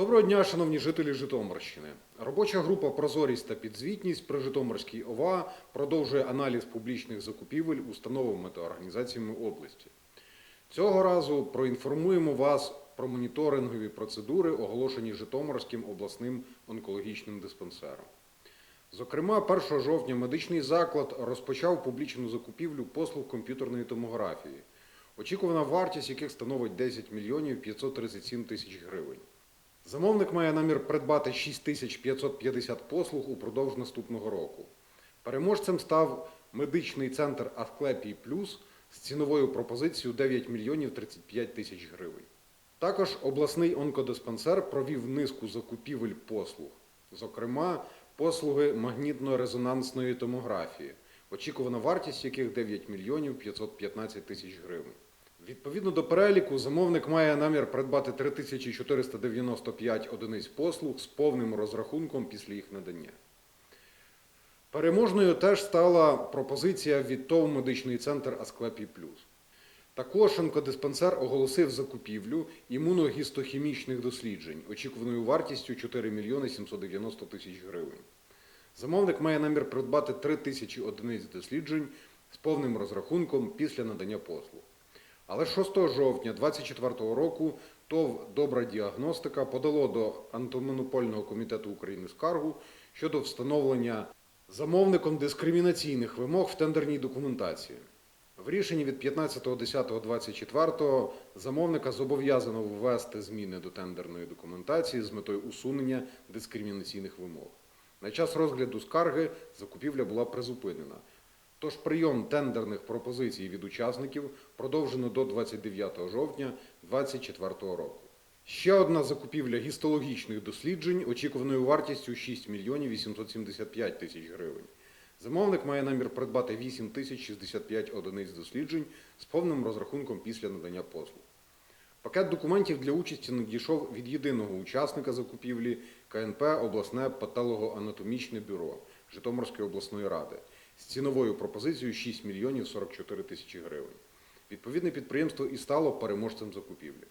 Доброго дня, шановні жителі Житомирщини. Робоча група Прозорість та підзвітність при Житомирській ОВА продовжує аналіз публічних закупівель установами та організаціями області. Цього разу проінформуємо вас про моніторингові процедури, оголошені Житомирським обласним онкологічним диспансером. Зокрема, 1 жовтня медичний заклад розпочав публічну закупівлю послуг комп'ютерної томографії, очікувана вартість яких становить 10 мільйонів 537 тисяч гривень. Замовник має намір придбати 6550 послуг упродовж наступного року. Переможцем став медичний центр Асклепій Плюс з ціновою пропозицією 9 мільйонів 35 тисяч гривень. Також обласний онкодиспансер провів низку закупівель послуг, зокрема, послуги магнітно-резонансної томографії, очікувана вартість яких 9 мільйонів 515 тисяч гривень. Відповідно до переліку, замовник має намір придбати 3495 одиниць послуг з повним розрахунком після їх надання. Переможною теж стала пропозиція від ТОВ медичний центр Асклепій Плюс. Також онкодиспансер оголосив закупівлю імуногістохімічних досліджень, очікуваною вартістю 4 мільйони 790 тисяч гривень. Замовник має намір придбати 3 тисячі одиниць досліджень з повним розрахунком після надання послуг. Але 6 жовтня 2024 року ТОВ Добра діагностика подало до антимонопольного комітету України скаргу щодо встановлення замовником дискримінаційних вимог в тендерній документації. В рішенні від 15.10.24 замовника зобов'язано ввести зміни до тендерної документації з метою усунення дискримінаційних вимог. На час розгляду скарги закупівля була призупинена. Тож прийом тендерних пропозицій від учасників продовжено до 29 жовтня 2024 року. Ще одна закупівля гістологічних досліджень очікуваною вартістю 6 мільйонів 875 тисяч гривень. Замовник має намір придбати 8 тисяч 65 одиниць досліджень з повним розрахунком після надання послуг. Пакет документів для участі надійшов від єдиного учасника закупівлі КНП обласне патологоанатомічне бюро Житомирської обласної ради з ціновою пропозицією 6 мільйонів 44 тисячі гривень. Відповідне підприємство і стало переможцем закупівлі.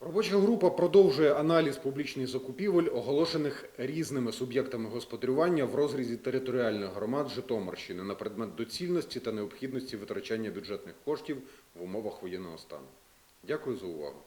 Робоча група продовжує аналіз публічних закупівель, оголошених різними суб'єктами господарювання в розрізі територіальних громад Житомирщини на предмет доцільності та необхідності витрачання бюджетних коштів в умовах воєнного стану. Дякую за увагу.